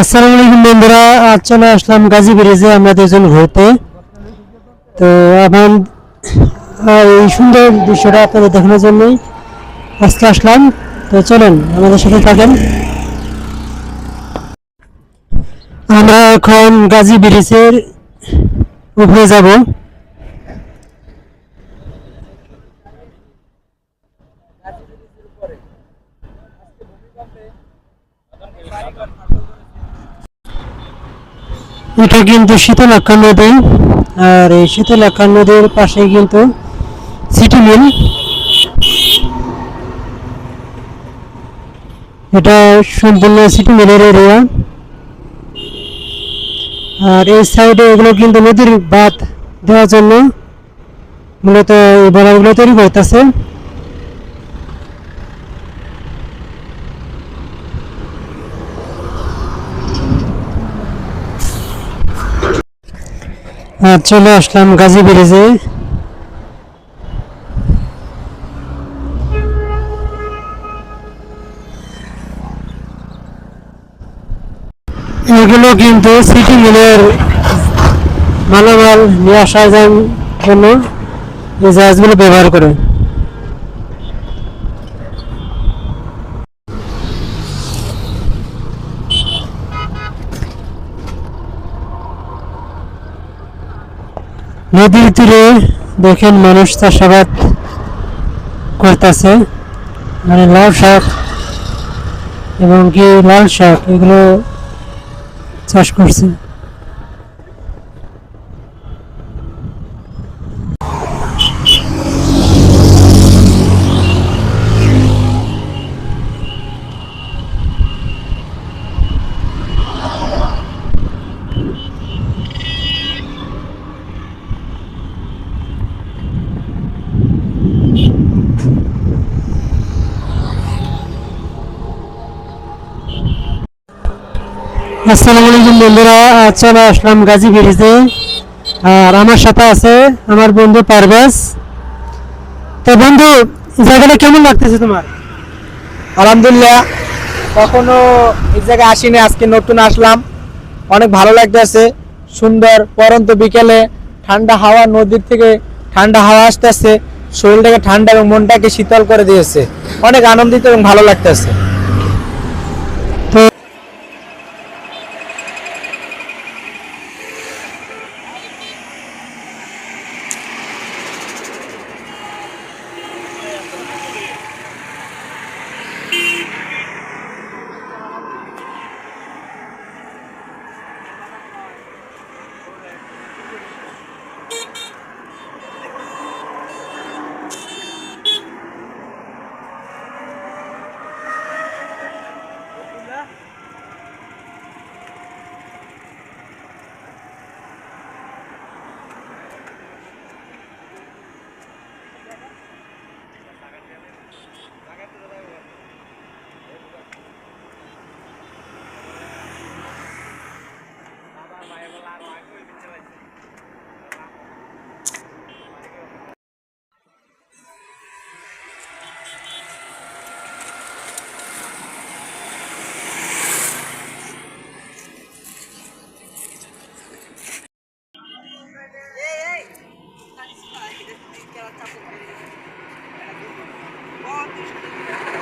আসসালামু আলাইকুম বন্ধুরা আজ চলে আসলাম গাজী ব্রিজে আমরা দুজন ঘুরতে। তো আহ, এই সুন্দর দৃশ্যটা আপনাদের দেখানোর জন্যই আজকে আসলাম। তো চলেন আমাদের সাথে থাকেন। আমরা এখন গাজী ব্রিজের উপরে যাব। এটা কিন্তু শীতলাক্ষা নদী, আর এই শীতলাক্ষা নদীর পাশে কিন্তু সিটি মিল। এটা সম্পূর্ণ সিটি মিলের এরিয়া। আর এই সাইডে এগুলো কিন্তু নদীর বাঁধ দেওয়ার জন্য মূলত এই বলারগুলো তৈরি করতেছে চলে আসলাম গাজী ব্রিজে। এগুলো কিন্তু সিটি মিলের মালামাল নিয়ে আসার জন্য এই জাহাজগুলো ব্যবহার করে। নদীর তীরে দেখেন মানুষ চাষাবাদ করতেছে। মানে লাল শাক এবং কি লাল শাক, এগুলো চাষ করছে। আসসালামু আলাইকুম বন্ধুরা আজ চলে আসলাম গাজী ব্রিজে আর আমার সাথে আছে আমার বন্ধু পারভেজ। তো বন্ধু জায়গাটা কেমন লাগতেছে তোমার? আলহামদুলিল্লাহ, কখনো এই জায়গায় আসিনি, আজকে নতুন আসলাম। অনেক ভালো লাগতেছে, সুন্দর, পরন্ত বিকেলে ঠান্ডা হাওয়া, নদীর থেকে ঠান্ডা হাওয়া আসতেছে, শরীরটাকে ঠান্ডা এবং মনটাকে শীতল করে দিয়েছে। অনেক আনন্দিত এবং ভালো লাগতেছে। acabou com botas.